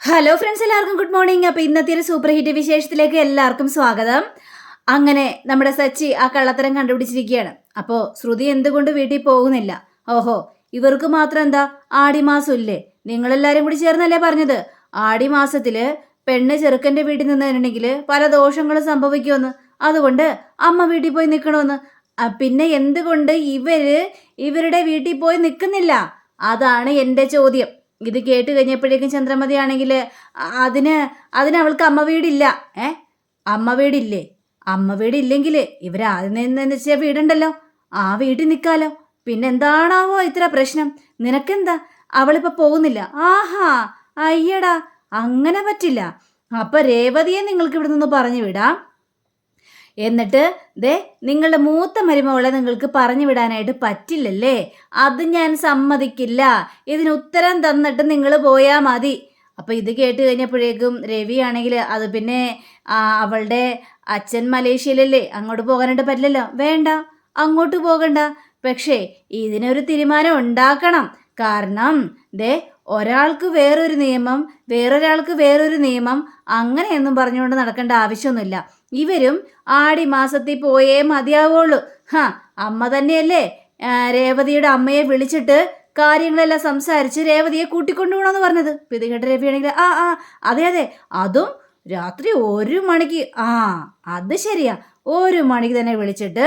Hello friends എല്ലാവർക്കും good morning അപ്പോൾ ഇന്നത്തെ ഒരു സൂപ്പർ ഹിറ്റ് വിശേഷത്തിലേക്ക് എല്ലാവർക്കും സ്വാഗതം. അങ്ങനെ നമ്മുടെ സച്ചി ആ കള്ളത്തരം കണ്ടുപിടിച്ചിരിക്കുകയാണ്. അപ്പോൾ ശ്രുതി എന്തുകൊണ്ട് വീട്ടിൽ പോകുന്നില്ല? ഓഹോ ഇവർക്ക് മാത്രം എന്താ? ആടിമാസം ഇല്ലേ നിങ്ങളെല്ലാവരും കൂടി ചേർന്നല്ലേ പറഞ്ഞത്? ആടിമാസത്തിൽ പെണ്ണ് ചെറുക്കന്റെ വീട്ടിൽ നിന്നിട്ടുണ്ടെങ്കിൽ പല ദോഷങ്ങളും സംഭവിക്കുമെന്ന്. അതുകൊണ്ട് അമ്മ വീട്ടിൽ പോയി നിൽക്കണമെന്ന് പിന്നെ എന്തുകൊണ്ട് ഇവർ ഇവരുടെ വീട്ടിൽ പോയി നിൽക്കുന്നില്ല അതാണ് എന്റെ ചോദ്യം. ഇത് കേട്ട് കഴിഞ്ഞപ്പോഴേക്കും ചന്ദ്രമതിയാണെങ്കിൽ അതിന് അതിന് അവൾക്ക് അമ്മ വീടില്ല. ഏ? അമ്മ വീടില്ലേ? അമ്മ വീടില്ലെങ്കിൽ ഇവർ ആദ്യം നിന്ന് വെച്ചാൽ വീടുണ്ടല്ലോ. ആ വീട്ടിൽ നിൽക്കാലോ. പിന്നെ എന്താണാവോ ഇത്ര പ്രശ്നം? നിനക്കെന്താ? അവളിപ്പോൾ പോകുന്നില്ല. ആഹാ അയ്യടാ അങ്ങനെ പറ്റില്ല. അപ്പൊ രേവതിയെ നിങ്ങൾക്ക് ഇവിടെ നിന്ന് പറഞ്ഞു വിടാം. എന്നിട്ട് ദേ നിങ്ങളുടെ മൂത്ത മരുമകളെ നിങ്ങൾക്ക് പറഞ്ഞു വിടാനായിട്ട് പറ്റില്ലല്ലേ? അത് ഞാൻ സമ്മതിക്കില്ല. ഇതിന് ഉത്തരം തന്നിട്ട് നിങ്ങൾ പോയാൽ മതി. അപ്പോൾ ഇത് കേട്ട് കഴിഞ്ഞപ്പോഴേക്കും രവി ആണെങ്കിൽ അത് പിന്നെ അവളുടെ അച്ഛൻ മലേഷ്യയിലല്ലേ അങ്ങോട്ട് പോകാനായിട്ട് പറ്റില്ലല്ലോ. വേണ്ട അങ്ങോട്ട് പോകണ്ട. പക്ഷേ ഇതിനൊരു തീരുമാനം ഉണ്ടാക്കണം. കാരണം ദേ ഒരാൾക്ക് വേറൊരു നിയമം വേറൊരാൾക്ക് വേറൊരു നിയമം അങ്ങനെയൊന്നും പറഞ്ഞുകൊണ്ട് നടക്കേണ്ട ആവശ്യമൊന്നുമില്ല. ഇവരും ആടി മാസത്തിൽ പോയേ മതിയാവുള്ളൂ. ഹാ അമ്മ തന്നെയല്ലേ? രേവതിയുടെ അമ്മയെ വിളിച്ചിട്ട് കാര്യങ്ങളെല്ലാം സംസാരിച്ച് രേവതിയെ കൂട്ടിക്കൊണ്ടുപോകണമെന്ന് പറഞ്ഞത്. ഇപ്പം ഇത് കേട്ട രവിയാണെങ്കിൽ ആ ആ അതെ അതെ. അതും രാത്രി ഒരു മണിക്ക് ആ അത് ശരിയാ. ഒരു മണിക്ക് തന്നെ വിളിച്ചിട്ട്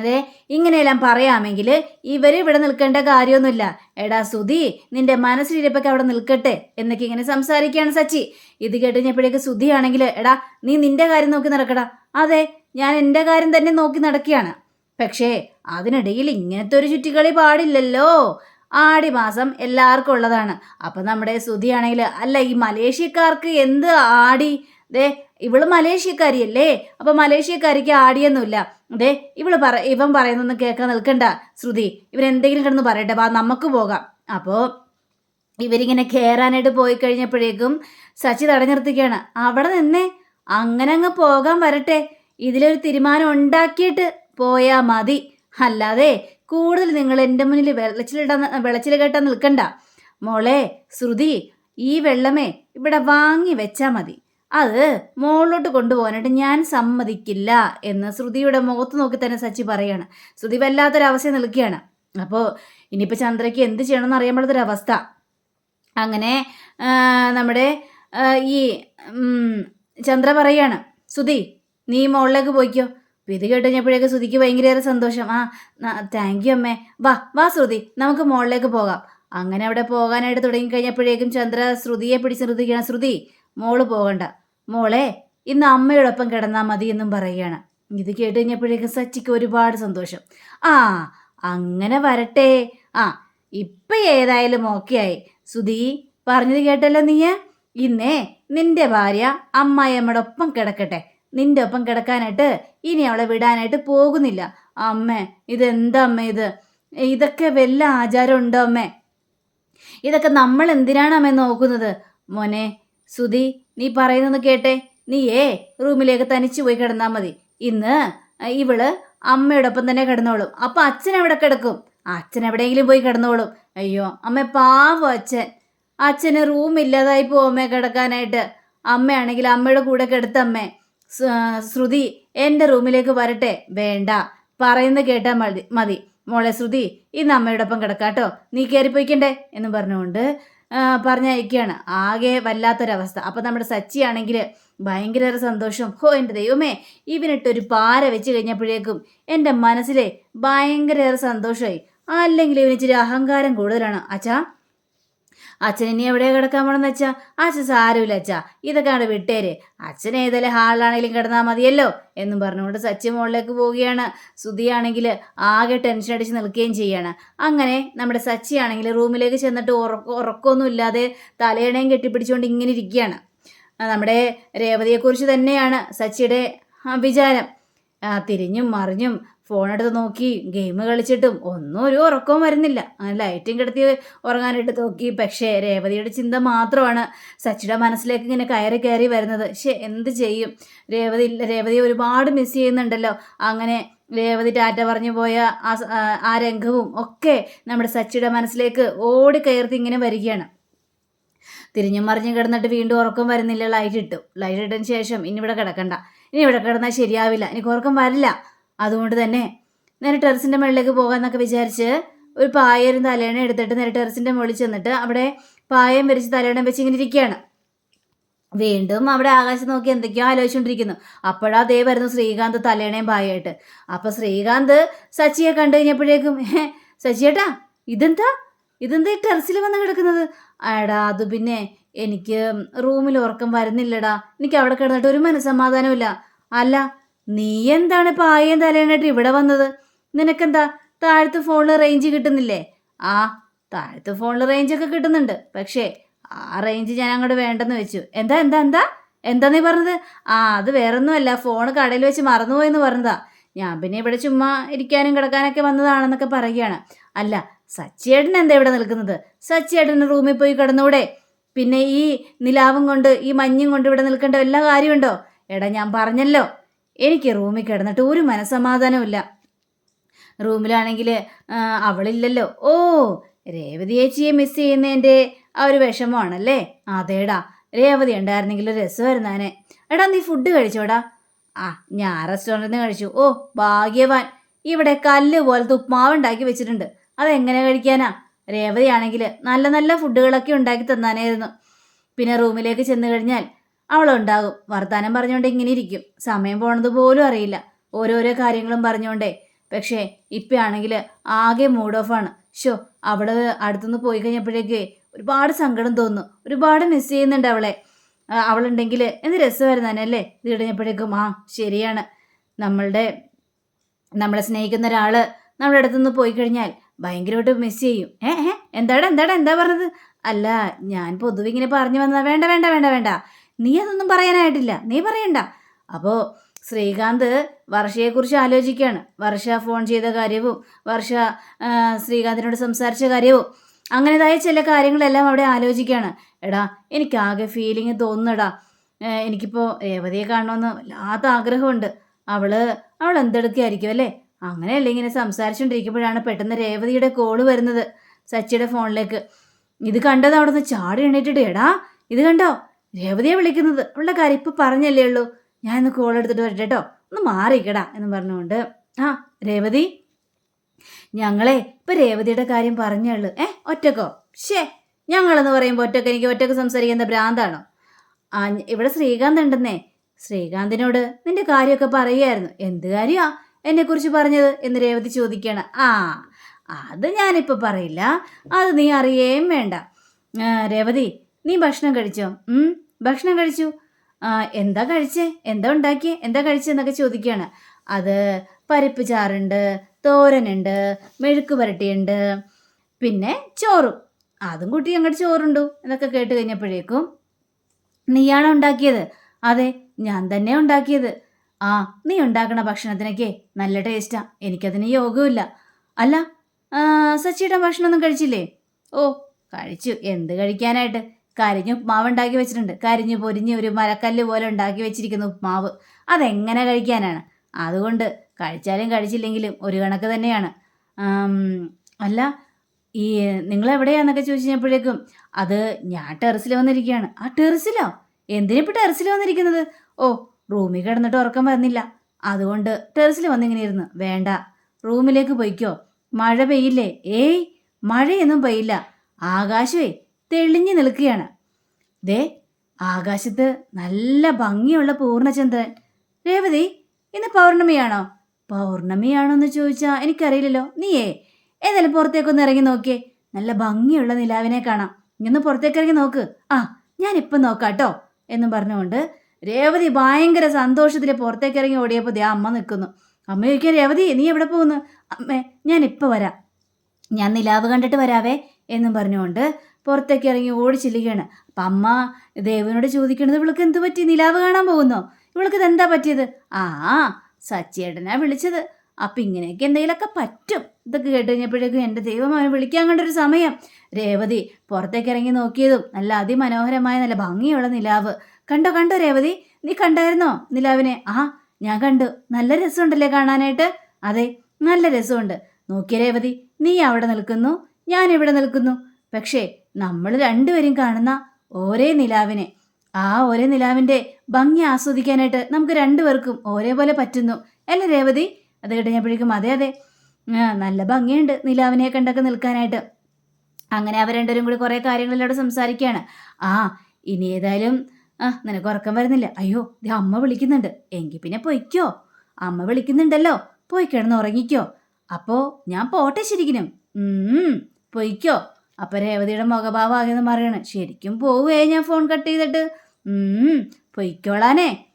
അതെ ഇങ്ങനെയെല്ലാം പറയാമെങ്കിൽ ഇവർ ഇവിടെ നിൽക്കേണ്ട കാര്യമൊന്നുമില്ല. എടാ സുധി നിന്റെ മനസ്സിലിരിപ്പൊക്കെ അവിടെ നിൽക്കട്ടെ എന്നൊക്കെ ഇങ്ങനെ സംസാരിക്കുകയാണ് സച്ചി. ഇത് കേട്ടുകഴിഞ്ഞപ്പോഴേക്ക് സുധിയാണെങ്കിൽ എടാ നീ നിന്റെ കാര്യം നോക്കി നടക്കടാ. അതെ ഞാൻ എന്റെ കാര്യം തന്നെ നോക്കി നടക്കുകയാണ്. പക്ഷേ അതിനിടയിൽ ഇങ്ങനത്തെ ഒരു ചുറ്റിക്കളി പാടില്ലല്ലോ. ആടി മാസം എല്ലാവർക്കും ഉള്ളതാണ്. അപ്പം നമ്മുടെ സുധിയാണെങ്കിൽ അല്ല ഈ മലേഷ്യക്കാർക്ക് എന്ത് ആടി? ദേ ഇവൾ മലേഷ്യക്കാരിയല്ലേ? അപ്പൊ മലേഷ്യക്കാരിക്ക് ആടിയൊന്നുമില്ല. ദേ ഇവൾ പറ ഇവൻ പറയുന്നൊന്നും കേൾക്കാൻ നിൽക്കണ്ട ശ്രുതി. ഇവരെന്തെങ്കിലും കിടന്ന് പറയട്ടെ വാ നമുക്ക് പോകാം. അപ്പോൾ ഇവരിങ്ങനെ കയറാനായിട്ട് പോയി കഴിഞ്ഞപ്പോഴേക്കും സച്ചി തടഞ്ഞു നിർത്തിക്കുകയാണ് അവിടെ നിന്നേ അങ്ങനെ അങ്ങ് പോകാൻ വരട്ടെ. ഇതിലൊരു തീരുമാനം ഉണ്ടാക്കിയിട്ട് പോയാ മതി. അല്ലാതെ കൂടുതൽ നിങ്ങൾ എന്റെ മുന്നിൽ വെള്ളച്ചിലിടാൻ വെള്ളച്ചിൽ കെട്ടാൻ നിൽക്കണ്ട. മോളെ ശ്രുതി ഈ വെള്ളമേ ഇവിടെ വാങ്ങി വെച്ചാൽ മതി. അത് മുകളിലോട്ട് കൊണ്ടുപോകാനായിട്ട് ഞാൻ സമ്മതിക്കില്ല എന്ന് ശ്രുതിയുടെ മുഖത്ത് നോക്കി തന്നെ സച്ചി പറയാണ്. ശ്രുതി വല്ലാത്തൊരവസ്ഥ നിൽക്കുകയാണ്. അപ്പോൾ ഇനിയിപ്പോൾ ചന്ദ്രയ്ക്ക് എന്ത് ചെയ്യണമെന്ന് അറിയാൻ പാടാത്തൊരവസ്ഥ അങ്ങനെ നമ്മുടെ ഈ ചന്ദ്ര പറയാണ് സുധി നീ മുകളിലേക്ക് പോയിക്കോ. അപ്പോൾ ഇത് കേട്ട് കഴിഞ്ഞപ്പോഴേക്ക് ശ്രുതിക്ക് ഭയങ്കരയേറെ സന്തോഷം. ആ താങ്ക് യു അമ്മേ. വാ വാ ശ്രുതി നമുക്ക് മുകളിലേക്ക് പോകാം. അങ്ങനെ അവിടെ പോകാനായിട്ട് തുടങ്ങി കഴിഞ്ഞപ്പോഴേക്കും ചന്ദ്ര ശ്രുതിയെ പിടിച്ച് നിർത്തിക്കുകയാണ് ശ്രുതി മോൾ പോകണ്ട. മോളെ ഇന്ന് അമ്മയോടൊപ്പം കിടന്നാൽ മതി എന്നും പറയുകയാണ്. ഇത് കേട്ട് കഴിഞ്ഞപ്പോഴേക്ക് സച്ചിക്ക് ഒരുപാട് സന്തോഷം. ആ അങ്ങനെ വരട്ടെ. ആ ഇപ്പം ഏതായാലും ഓക്കെ ആയി. സുധി പറഞ്ഞത് കേട്ടല്ലോ നീ ഇന്നേ നിന്റെ ഭാര്യ അമ്മായിയമ്മയുടെ ഒപ്പം കിടക്കട്ടെ. നിന്റെ ഒപ്പം കിടക്കാനായിട്ട് ഇനി അവളെ വിടാനായിട്ട് പോകുന്നില്ല. അമ്മേ ഇതെന്താ അമ്മ ഇത്? ഇതൊക്കെ വല്ല ആചാരം ഉണ്ടോ അമ്മേ? ഇതൊക്കെ നമ്മൾ എന്തിനാണ് അമ്മ നോക്കുന്നത്? മോനെ സുധി നീ പറയുന്നത് കേട്ടെ? ഏ റൂമിലേക്ക് തനിച്ചു പോയി കിടന്നാൽ മതി. ഇന്ന് ഇവൾ അമ്മയോടൊപ്പം തന്നെ കിടന്നോളും. അപ്പൊ അച്ഛൻ എവിടെ കിടക്കും? അച്ഛൻ എവിടെയെങ്കിലും പോയി കിടന്നോളും. അയ്യോ അമ്മ പാവം അച്ഛൻ. അച്ഛന് റൂം ഇല്ലാതായി പോവും അമ്മയെ കിടക്കാനായിട്ട്. അമ്മയാണെങ്കിൽ അമ്മയുടെ കൂടെ കിടത്തമ്മേ ശ്രുതി എന്റെ റൂമിലേക്ക് വരട്ടെ. വേണ്ട. പറയുന്നത് കേട്ടാൽ മതി. മതി. മോളെ ശ്രുതി ഇന്ന് അമ്മയോടൊപ്പം കിടക്കാട്ടോ. നീ കയറിപ്പോയിക്കണ്ടേ എന്ന് പറഞ്ഞുകൊണ്ട് പറഞ്ഞയക്കുകയാണ് ആകെ വല്ലാത്തൊരവസ്ഥ. അപ്പം നമ്മുടെ സച്ചിയാണെങ്കിൽ ഭയങ്കര സന്തോഷം. ഹോ എന്റെ ദൈവമേ ഇവനിട്ടൊരു പാര വെച്ച് കഴിഞ്ഞപ്പോഴേക്കും എന്റെ മനസ്സിലെ ഭയങ്കര സന്തോഷമായി അല്ലെങ്കിൽ ഇവന് അഹങ്കാരം കൂടുതലാണ്. അച്ഛാ അച്ഛൻ ഇനി എവിടെ കിടക്കാൻ പോണെന്ന് വെച്ചാ? അച്ഛൻ സാരമില്ല അച്ഛാ. ഇതൊക്കെ അവിടെ വിട്ടേര്. അച്ഛൻ ഏതെല്ലാം ഹാളിലാണെങ്കിലും കിടന്നാൽ മതിയല്ലോ എന്നും പറഞ്ഞുകൊണ്ട് സച്ചി മുകളിലേക്ക് പോവുകയാണ്. സുധിയാണെങ്കിൽ ആകെ ടെൻഷൻ അടിച്ച് നിൽക്കുകയും ചെയ്യാണ്. അങ്ങനെ നമ്മുടെ സച്ചിയാണെങ്കിൽ റൂമിലേക്ക് ചെന്നിട്ട് ഉറക്കം ഉറക്കമൊന്നും ഇല്ലാതെ തലയണയും കെട്ടിപ്പിടിച്ചുകൊണ്ട് ഇങ്ങനെ ഇരിക്കുകയാണ്. നമ്മുടെ രേവതിയെക്കുറിച്ച് തന്നെയാണ് സച്ചിയുടെ വിചാരം. തിരിഞ്ഞും മറിഞ്ഞും ഫോണെടുത്ത് നോക്കി ഗെയിം കളിച്ചിട്ടും ഒന്നും ഒരു ഉറക്കവും വരുന്നില്ല. ലൈറ്റും കിടത്തി ഉറങ്ങാനായിട്ട് നോക്കി. പക്ഷേ രേവതിയുടെ ചിന്ത മാത്രമാണ് സച്ചിയുടെ മനസ്സിലേക്ക് ഇങ്ങനെ കയറി കയറി വരുന്നത്. പക്ഷേ എന്ത് ചെയ്യും? രേവതി രേവതിയെ ഒരുപാട് മിസ് ചെയ്യുന്നുണ്ടല്ലോ. അങ്ങനെ രേവതി ടാറ്റ പറഞ്ഞു പോയ ആ രംഗവും ഒക്കെ നമ്മുടെ സച്ചിയുടെ മനസ്സിലേക്ക് ഓടി കയർത്തി ഇങ്ങനെ വരികയാണ്. തിരിഞ്ഞും മറിഞ്ഞും കിടന്നിട്ട് വീണ്ടും ഉറക്കം വരുന്നില്ല. ലൈറ്റ് ഇട്ടു. ലൈറ്റ് ഇട്ടതിന് ശേഷം ഇനി ഇവിടെ കിടക്കണ്ട. ഇനി ഇവിടെ കിടന്നാൽ ശരിയാവില്ല. എനിക്ക് ഉറക്കം വരില്ല. അതുകൊണ്ട് തന്നെ നേരെ ടെറസിന്റെ മുകളിലേക്ക് പോകാമെന്നൊക്കെ വിചാരിച്ച് ഒരു പായയും തലേണ എടുത്തിട്ട് നേരെ ടെറസിന്റെ മുകളിൽ ചെന്നിട്ട് അവിടെ പായം വിരിച്ച് തലേണം വെച്ച് ഇങ്ങനെ ഇരിക്കുകയാണ്. വീണ്ടും അവിടെ ആകാശം നോക്കി എന്തൊക്കെയോ ആലോചിച്ചുകൊണ്ടിരിക്കുന്നു. അപ്പോഴാ ദേ വരുന്നു ശ്രീകാന്ത് തലേണയും പായയായിട്ട് അപ്പൊ ശ്രീകാന്ത് സച്ചിയെ കണ്ടു കഴിഞ്ഞപ്പോഴേക്കും "ഹേ, സച്ചിയേട്ടാ ഇതെന്താ? ഇതെന്താ ടെറസിൽ വന്ന് കിടക്കുന്നത്? എടാ അത് പിന്നെ എനിക്ക് റൂമിൽ ഉറക്കം വരുന്നില്ലടാ. എനിക്ക് അവിടെ കിടന്നിട്ട് ഒരു മനസ്സമാധാനമില്ല അല്ല നീ എന്താണ് പായയും തലേണായിട്ട് ഇവിടെ വന്നത്? നിനക്കെന്താ താഴത്തെ ഫോണിൽ റേഞ്ച് കിട്ടുന്നില്ലേ? ആ താഴത്തെ ഫോണിൽ റേഞ്ച് ഒക്കെ കിട്ടുന്നുണ്ട്. പക്ഷേ ആ റേഞ്ച് ഞാൻ അങ്ങോട്ട് വേണ്ടെന്ന് വെച്ചു. എന്താ എന്താ എന്താ? എന്താ നീ പറഞ്ഞത്? ആ അത് വേറൊന്നുമല്ല. ഫോൺ കടയിൽ വെച്ച് മറന്നുപോയെന്ന് പറഞ്ഞതാ. ഞാൻ പിന്നെ ഇവിടെ ചുമ്മാ ഇരിക്കാനും കിടക്കാനൊക്കെ വന്നതാണെന്നൊക്കെ പറയുകയാണ്. അല്ല സച്ചിയേട്ടൻ എന്താ ഇവിടെ നിൽക്കുന്നത്? സച്ചിയേട്ടന് റൂമിൽ പോയി കിടന്നൂടെ. പിന്നെ ഈ നിലാവും കൊണ്ട് ഈ മഞ്ഞും കൊണ്ട് ഇവിടെ നിൽക്കേണ്ട എല്ലാ കാര്യമുണ്ടോ? എടാ ഞാൻ പറഞ്ഞല്ലോ. എനിക്ക് റൂമിൽ കിടന്നിട്ട് ഒരു മനസ്സമാധാനമില്ല റൂമിലാണെങ്കിൽ അവളില്ലല്ലോ. ഓ രേവതി ചേച്ചിയെ മിസ് ചെയ്യുന്നതിന്റെ ആ ഒരു വിഷമമാണല്ലേ? അതേടാ രേവതി ഉണ്ടായിരുന്നെങ്കിൽ രസമായിരുന്നാനെ എടാ നീ ഫുഡ് കഴിച്ചോടാ. ആ ഞാൻ റെസ്റ്റോറന്റിൽ നിന്ന് കഴിച്ചു. ഓ ഭാഗ്യവാൻ. ഇവിടെ കല്ല് പോലത്തെ ഉപ്മാവ് ഉണ്ടാക്കി വെച്ചിട്ടുണ്ട്. അതെങ്ങനെ കഴിക്കാനാ? രേവതിയാണെങ്കിൽ നല്ല നല്ല ഫുഡുകളൊക്കെ ഉണ്ടാക്കി തന്നാനായിരുന്നു. പിന്നെ റൂമിലേക്ക് ചെന്ന് കഴിഞ്ഞാൽ അവളുണ്ടാകും. വർത്താനം പറഞ്ഞുകൊണ്ട് ഇങ്ങനെ ഇരിക്കും. സമയം പോണത് പോലും അറിയില്ല. ഓരോരോ കാര്യങ്ങളും പറഞ്ഞുകൊണ്ടേ പക്ഷേ ഇപ്പയാണെങ്കിൽ ആകെ മൂഡ് ഓഫ് ആണ്. ഷോ അവിടെ അടുത്തുനിന്ന് പോയി കഴിഞ്ഞപ്പോഴേക്ക് ഒരുപാട് സങ്കടം തോന്നുന്നു. ഒരുപാട് മിസ് ചെയ്യുന്നുണ്ട് അവളെ. അവളുണ്ടെങ്കിൽ എന്ത് രസമായിരുന്നു അല്ലേ? ഇത് കഴിഞ്ഞപ്പോഴേക്കും ആ ശരിയാണ്. നമ്മളുടെ നമ്മളെ സ്നേഹിക്കുന്ന ഒരാൾ നമ്മുടെ അടുത്തുനിന്ന് പോയി കഴിഞ്ഞാൽ ഭയങ്കരമായിട്ട് മിസ് ചെയ്യും. ഏ ഏ എന്താടാ എന്താടാ എന്താ പറഞ്ഞത്? അല്ല ഞാൻ പൊതുവെ ഇങ്ങനെ പറഞ്ഞു വന്നതാ. വേണ്ട വേണ്ട വേണ്ട വേണ്ട. നീ അതൊന്നും പറയാനായിട്ടില്ല. നീ പറയണ്ട. അപ്പോൾ ശ്രീകാന്ത് വർഷയെക്കുറിച്ച് ആലോചിക്കുകയാണ്. വർഷ ഫോൺ ചെയ്ത കാര്യവും വർഷ ശ്രീകാന്തിനോട് സംസാരിച്ച കാര്യവും അങ്ങനെതായ ചില കാര്യങ്ങളെല്ലാം അവിടെ ആലോചിക്കുകയാണ്. എടാ എനിക്കാകെ ഫീലിംഗ് തോന്നുന്നടാ. എനിക്കിപ്പോൾ രേവതിയെ കാണണമെന്ന് വല്ലാത്ത ആഗ്രഹമുണ്ട്. അവൾ അവൾ എന്തെടുക്കുകയായിരിക്കും അല്ലേ? അങ്ങനെയല്ല ഇങ്ങനെ സംസാരിച്ചുകൊണ്ടിരിക്കുമ്പോഴാണ് പെട്ടെന്ന് രേവതിയുടെ കോൾ വരുന്നത് സച്ചിയുടെ ഫോണിലേക്ക് ഇത് കണ്ടത് അവിടെ നിന്ന് ചാടി എണീറ്റിട്ട് എടാ ഇത് കണ്ടോ? രേവതിയെ വിളിക്കുന്നത്. അവളുടെ കാര്യം ഇപ്പം പറഞ്ഞല്ലേ ഉള്ളൂ. ഞാൻ ഇന്ന് കോൾ എടുത്തിട്ട് വരട്ടെ കേട്ടോ ഒന്ന് മാറിക്കടാ എന്ന് പറഞ്ഞുകൊണ്ട് ആ രേവതി. ഞങ്ങളെ ഇപ്പം രേവതിയുടെ കാര്യം പറഞ്ഞുള്ളൂ ഏ ഒറ്റക്കോ? ഷേ ഞങ്ങളെന്ന് പറയുമ്പോൾ ഒറ്റയ്ക്ക്. എനിക്ക് ഒറ്റയ്ക്ക് സംസാരിക്കുന്ന ഭ്രാന്താണോ? ആ ഇവിടെ ശ്രീകാന്ത് ഉണ്ടെന്നേ. ശ്രീകാന്തിനോട് നിന്റെ കാര്യമൊക്കെ പറയുമായിരുന്നു എന്ത് കാര്യമാ എന്നെക്കുറിച്ച് പറഞ്ഞത് എന്ന് രേവതി ചോദിക്കുകയാണ് ആ അത് ഞാനിപ്പോൾ പറയില്ല. അത് നീ അറിയേം വേണ്ട. രേവതി നീ ഭക്ഷണം കഴിച്ചോ? ഭക്ഷണം കഴിച്ചു. എന്താ കഴിച്ചേ? എന്താ ഉണ്ടാക്കിയേ? എന്താ കഴിച്ചെന്നൊക്കെ ചോദിക്കുകയാണ് അത് പരിപ്പ് ചാറുണ്ട് തോരനുണ്ട് മെഴുക്ക് പുരട്ടിയുണ്ട് പിന്നെ ചോറും. അതും കൂട്ടി അങ്ങോട്ട് ചോറുണ്ടു എന്നൊക്കെ കേട്ട് കഴിഞ്ഞപ്പോഴേക്കും നീയാണോ ഉണ്ടാക്കിയത്. അതെ ഞാൻ തന്നെ ഉണ്ടാക്കിയത്. ആ നീ ഉണ്ടാക്കണ ഭക്ഷണത്തിനൊക്കെ നല്ല ടേസ്റ്റാ എനിക്കതിന് യോഗമില്ല അല്ല സച്ചിയുടെ ഭക്ഷണമൊന്നും കഴിച്ചില്ലേ? ഓ കഴിച്ചു. എന്ത് കഴിക്കാനായിട്ട്? കരിഞ്ഞു ഉപ്മാവ് ഉണ്ടാക്കി വെച്ചിട്ടുണ്ട്. കരിഞ്ഞു പൊരിഞ്ഞ് ഒരു മരക്കല്ല് പോലെ ഉണ്ടാക്കി വെച്ചിരിക്കുന്ന ഉപ്മാവ്. അതെങ്ങനെ കഴിക്കാനാണ്? അതുകൊണ്ട് കഴിച്ചാലും കഴിച്ചില്ലെങ്കിലും ഒരു കണക്ക് തന്നെയാണ്. അല്ല ഈ നിങ്ങൾ എവിടെയാന്നൊക്കെ ചോദിച്ചു കഴിഞ്ഞപ്പോഴേക്കും അത് ഞാൻ ടെറസിൽ വന്നിരിക്കുകയാണ്. ആ ടെറസിലോ? എന്തിനിപ്പോൾ ടെറസിൽ വന്നിരിക്കുന്നത്? ഓ റൂമിൽ കിടന്നിട്ട് ഉറക്കം വരുന്നില്ല. അതുകൊണ്ട് ടെറസിൽ വന്നിങ്ങനെ ഇരുന്നു. വേണ്ട റൂമിലേക്ക് പോയിക്കോ. മഴ പെയ്യില്ലേ? ഏയ് മഴയൊന്നും പെയ്യില്ല. ആകാശമേ തെളിഞ്ഞു നിൽക്കുകയാണ്. ദേ ആകാശത്ത് നല്ല ഭംഗിയുള്ള പൂർണചന്ദ്രൻ. രേവതി ഇന്ന് പൗർണമിയാണോ? പൗർണമിയാണോ എന്ന് ചോദിച്ചാൽ എനിക്കറിയില്ലല്ലോ. നീയേ ഏതായാലും പുറത്തേക്കൊന്ന് ഇറങ്ങി നോക്കിയേ. നല്ല ഭംഗിയുള്ള നിലാവിനെ കാണാം. ഇന്ന് പുറത്തേക്ക് ഇറങ്ങി നോക്ക്. ആ ഞാനിപ്പം നോക്കാം കേട്ടോ എന്നും പറഞ്ഞുകൊണ്ട് രേവതി ഭയങ്കര സന്തോഷത്തിൽ പുറത്തേക്ക് ഇറങ്ങി ഓടിയപ്പോൾ ദേ അമ്മ നിൽക്കുന്നു അമ്മ ചോദിക്കാൻ രേവതി നീ എവിടെ പോകുന്നു? അമ്മേ ഞാൻ ഇപ്പോൾ വരാം. ഞാൻ നിലാവ് കണ്ടിട്ട് വരാവേ എന്നും പറഞ്ഞുകൊണ്ട് പുറത്തേക്ക് ഇറങ്ങി ഓടിച്ചില്ലുകയാണ് ചെല്ലുകയാണ്. അപ്പം അമ്മ ദേവനോട് ചോദിക്കണത് ഇവൾക്ക് എന്ത് പറ്റി? നിലാവ് കാണാൻ പോകുന്നോ? ഇവൾക്ക് ഇതെന്താ പറ്റിയത്? ആ സച്ചിയേട്ടനാ വിളിച്ചത്. അപ്പം ഇങ്ങനെയൊക്കെ എന്തെങ്കിലുമൊക്കെ പറ്റും. ഇതൊക്കെ കേട്ട് കഴിഞ്ഞപ്പോഴേക്കും എന്റെ ദൈവം അവനെ വിളിക്കാൻ കണ്ടൊരു സമയം. രേവതി പുറത്തേക്ക് ഇറങ്ങി നോക്കിയതും നല്ല അതിമനോഹരമായ നല്ല ഭംഗിയുള്ള നിലാവ്. കണ്ടോ കണ്ടോ രേവതി? നീ കണ്ടായിരുന്നോ നിലാവിനെ? ആ ഞാൻ കണ്ടു. നല്ല രസമുണ്ടല്ലേ കാണാനായിട്ട്? അതെ നല്ല രസമുണ്ട്. നോക്കിയ രേവതി നീ അവിടെ നിൽക്കുന്നു ഞാൻ ഇവിടെ നിൽക്കുന്നു. പക്ഷേ നമ്മൾ രണ്ടുപേരും കാണുന്ന ഒരേ നിലാവിനെ. ആ ഒരേ നിലാവിന്റെ ഭംഗി ആസ്വദിക്കാനായിട്ട് നമുക്ക് രണ്ടുപേർക്കും ഒരേപോലെ പറ്റുന്നു. അല്ലേ രേവതി? അത് കഴിഞ്ഞപ്പോഴേക്കും അതെ അതെ. നല്ല ഭംഗിയുണ്ട് നിലാവിനെ കണ്ടൊക്കെ നിൽക്കാനായിട്ട്. അങ്ങനെ അവർ രണ്ടുപേരും കൂടി കുറേ കാര്യങ്ങളിലൂടെ സംസാരിക്കുകയാണ്. ആ ഇനി ഏതായാലും ആ നിനക്ക് ഉറക്കം വരുന്നില്ല. അയ്യോ ദേ അമ്മ വിളിക്കുന്നുണ്ട്. എങ്കിൽ പിന്നെ പൊയ്ക്കോ. അമ്മ വിളിക്കുന്നുണ്ടല്ലോ. പോയി കിടന്ന് ഉറങ്ങിക്കോ. അപ്പോ ഞാൻ പോട്ടെ ശരിക്കും പൊയ്ക്കോ. അപ്പൊ രേവതിയുടെ മുഖഭാവമാകെന്ന് പറയണ്. ശരിക്കും പോവേ ഞാൻ ഫോൺ കട്ട് ചെയ്തിട്ട്. പൊയ്ക്കോളാനേ.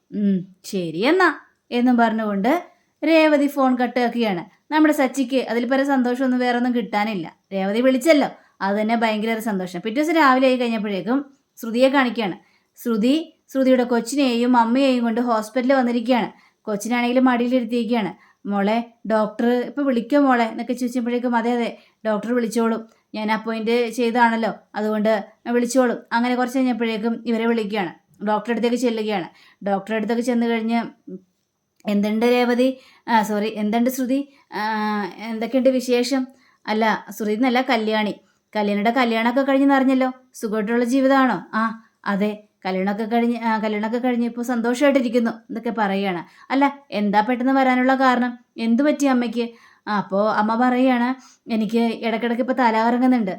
ശരി എന്നാ എന്നും പറഞ്ഞുകൊണ്ട് രേവതി ഫോൺ കട്ട് ആക്കുകയാണ് നമ്മുടെ സച്ചിക്ക് അതിൽ പല സന്തോഷമൊന്നും വേറെ ഒന്നും കിട്ടാനില്ല. രേവതി വിളിച്ചല്ലോ. അത് തന്നെ ഭയങ്കര സന്തോഷം. പിറ്റേ ദിവസം രാവിലെ ആയി കഴിഞ്ഞപ്പോഴേക്കും ശ്രുതിയെ കാണിക്കുകയാണ്. ശ്രുതി ശ്രുതിയുടെ കൊച്ചിനെയും അമ്മയെയും കൊണ്ട് ഹോസ്പിറ്റലിൽ വന്നിരിക്കുകയാണ്. കൊച്ചിനാണെങ്കിൽ മടിയിലിരുത്തിയിരിക്കുകയാണ് മോളെ ഡോക്ടർ ഇപ്പോൾ വിളിക്കോ മോളെ എന്നൊക്കെ ചോദിച്ചപ്പോഴേക്കും അതെ അതെ ഡോക്ടർ വിളിച്ചോളും. ഞാൻ അപ്പോയിന്റ് ചെയ്താണല്ലോ അതുകൊണ്ട് വിളിച്ചോളും. അങ്ങനെ കുറച്ച് കഴിഞ്ഞപ്പോഴേക്കും ഇവരെ വിളിക്കുകയാണ്. ഡോക്ടറെ അടുത്തേക്ക് ചെല്ലുകയാണ്. ഡോക്ടറെ അടുത്തേക്ക് ചെന്ന് കഴിഞ്ഞ് എന്തുണ്ട് രേവതി? സോറി എന്തുണ്ട് ശ്രുതി? എന്തൊക്കെയുണ്ട് വിശേഷം? അല്ല ശ്രുതി എന്നല്ല കല്യാണി. കല്യാണിയുടെ കല്യാണമൊക്കെ കഴിഞ്ഞെന്നറിഞ്ഞല്ലോ സുഖമായിട്ടുള്ള ജീവിതമാണോ? ആ അതെ. കല്യാണമൊക്കെ കഴിഞ്ഞ് കല്യാണമൊക്കെ കഴിഞ്ഞ് ഇപ്പോൾ സന്തോഷമായിട്ടിരിക്കുന്നു എന്നൊക്കെ പറയുകയാണ് അല്ല എന്താ പെട്ടെന്ന് വരാനുള്ള കാരണം? എന്തു പറ്റി അമ്മയ്ക്ക്? അപ്പോൾ അമ്മ പറയുകയാണ് എനിക്ക് ഇടയ്ക്കിടയ്ക്ക് ഇപ്പോൾ തലകറങ്ങുന്നുണ്ട്.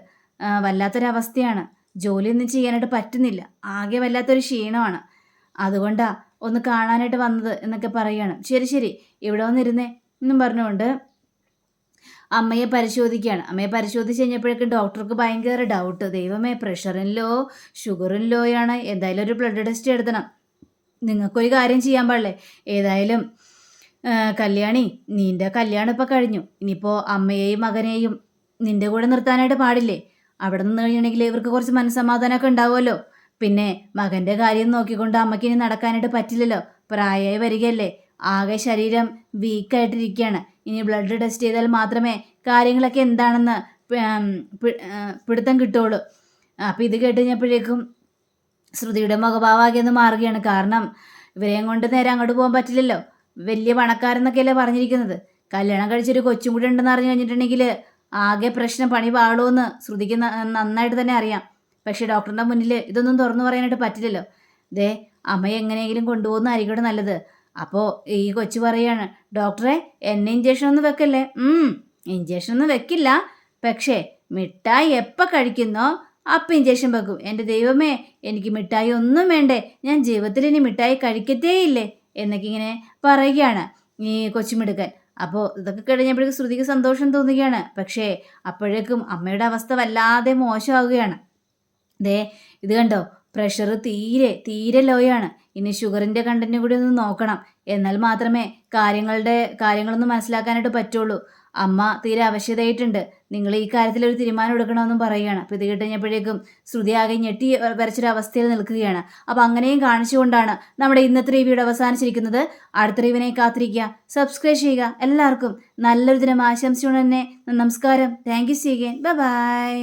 വല്ലാത്തൊരവസ്ഥയാണ്. ജോലിയൊന്നും ചെയ്യാനായിട്ട് പറ്റുന്നില്ല. ആകെ വല്ലാത്തൊരു ക്ഷീണമാണ്. അതുകൊണ്ടാ ഒന്ന് കാണാനായിട്ട് വന്നത് എന്നൊക്കെ പറയുകയാണ് ശരി ശരി. ഇവിടെ വന്നിരുന്നേ എന്നും പറഞ്ഞുകൊണ്ട് അമ്മയെ പരിശോധിക്കുകയാണ് അമ്മയെ പരിശോധിച്ച് കഴിഞ്ഞപ്പോഴേക്കും ഡോക്ടർക്ക് ഭയങ്കര ഡൗട്ട് ദൈവമേ പ്രഷറിൻ ലോ ഷുഗറിൻ ലോയാണ് എന്തായാലും ഒരു ബ്ലഡ് ടെസ്റ്റ് എടുത്തണം. നിങ്ങൾക്കൊരു കാര്യം ചെയ്യാൻ പാടില്ലേ? ഏതായാലും കല്യാണി നിന്റെ കല്യാണം ഇപ്പം കഴിഞ്ഞു. ഇനിയിപ്പോൾ അമ്മയെയും മകനെയും നിന്റെ കൂടെ നിർത്താനായിട്ട് പാടില്ലേ? അവിടെ നിന്ന് കഴിഞ്ഞിട്ടുണ്ടെങ്കിൽ ഇവർക്ക് കുറച്ച് മനസ്സമാധാനമൊക്കെ ഉണ്ടാവുമല്ലോ. പിന്നെ മകന്റെ കാര്യം നോക്കിക്കൊണ്ട് അമ്മയ്ക്ക് ഇനി നടക്കാനായിട്ട് പറ്റില്ലല്ലോ. പ്രായമായി വരികയല്ലേ? ആകെ ശരീരം വീക്കായിട്ടിരിക്കുകയാണ് ഇനി ബ്ലഡ് ടെസ്റ്റ് ചെയ്താൽ മാത്രമേ കാര്യങ്ങളൊക്കെ എന്താണെന്ന് പിടുത്തം കിട്ടുള്ളൂ അപ്പം ഇത് കേട്ട് കഴിഞ്ഞപ്പോഴേക്കും ശ്രുതിയുടെ മുഖഭാവാകെ ഒന്ന് മാറുകയാണ്. കാരണം ഇവരെയും കൊണ്ട് നേരെ അങ്ങോട്ട് പോകാൻ പറ്റില്ലല്ലോ. വലിയ പണക്കാരെന്നൊക്കെയല്ലേ പറഞ്ഞിരിക്കുന്നത്. കല്യാണം കഴിച്ചൊരു കൊച്ചും കൂടെ ഉണ്ടെന്ന് അറിഞ്ഞു കഴിഞ്ഞിട്ടുണ്ടെങ്കിൽ ആകെ പ്രശ്നം പണി പാളുമെന്ന് ശ്രുതിക്ക് നന്നായിട്ട് തന്നെ അറിയാം. പക്ഷേ ഡോക്ടറിന്റെ മുന്നിൽ ഇതൊന്നും തുറന്നു പറയാനായിട്ട് പറ്റില്ലല്ലോ. ദേ അമ്മയെ എങ്ങനെയെങ്കിലും കൊണ്ടുപോകുന്ന കൊണ്ടുപോകുന്നതായിരിക്കട്ടെ നല്ലത്. അപ്പോൾ ഈ കൊച്ചു പറയാണ് ഡോക്ടറെ എന്നെ ഇഞ്ചക്ഷൻ ഒന്നും വെക്കല്ലേ? ഇഞ്ചക്ഷൻ ഒന്നും വെക്കില്ല. പക്ഷേ മിഠായി എപ്പോൾ കഴിക്കുന്നോ അപ്പം ഇഞ്ചക്ഷൻ വെക്കും. എന്റെ ദൈവമേ എനിക്ക് മിഠായി ഒന്നും വേണ്ടേ. ഞാൻ ജീവിതത്തിൽ ഇനി മിഠായി കഴിക്കത്തേയില്ലേ? എന്നൊക്കെ ഇങ്ങനെ പറയുകയാണ് ഈ കൊച്ചുമിടുക്കൻ. അപ്പോൾ ഇതൊക്കെ കഴിഞ്ഞപ്പോഴേക്കും ശ്രുതിക്ക് സന്തോഷം തോന്നുകയാണ്. പക്ഷേ അപ്പോഴേക്കും അമ്മയുടെ അവസ്ഥ വല്ലാതെ മോശമാവുകയാണ് ദേ ഇത് കണ്ടോ? പ്രഷർ തീരെ തീരെ ലോയാണ് ഇനി ഷുഗറിന്റെ കണ്ടന്റ് കൂടി ഒന്ന് നോക്കണം. എന്നാൽ മാത്രമേ കാര്യങ്ങളുടെ കാര്യങ്ങളൊന്നും മനസ്സിലാക്കാനായിട്ട് പറ്റുള്ളൂ. അമ്മ തീരെ ആവശ്യതയായിട്ടുണ്ട് നിങ്ങൾ ഈ കാര്യത്തിൽ ഒരു തീരുമാനം എടുക്കണമെന്നും പറയുകയാണ്. അപ്പോൾ ഇത് കേട്ടുകഴിഞ്ഞപ്പോഴേക്കും ശ്രുതി ആകെ ഞെട്ടി വരച്ചൊരു അവസ്ഥയിൽ നിൽക്കുകയാണ്. അപ്പോൾ അങ്ങനെയും കാണിച്ചുകൊണ്ടാണ് നമ്മുടെ ഇന്നത്തെ റിവ്യൂടെ അവസാനിച്ചിരിക്കുന്നത്. അടുത്ത റിവിനെ കാത്തിരിക്കുക. സബ്സ്ക്രൈബ് ചെയ്യുക. എല്ലാവർക്കും നല്ലൊരു ദിനം ആശംസിച്ചുകൊണ്ട് തന്നെ നമസ്കാരം. Thank you C by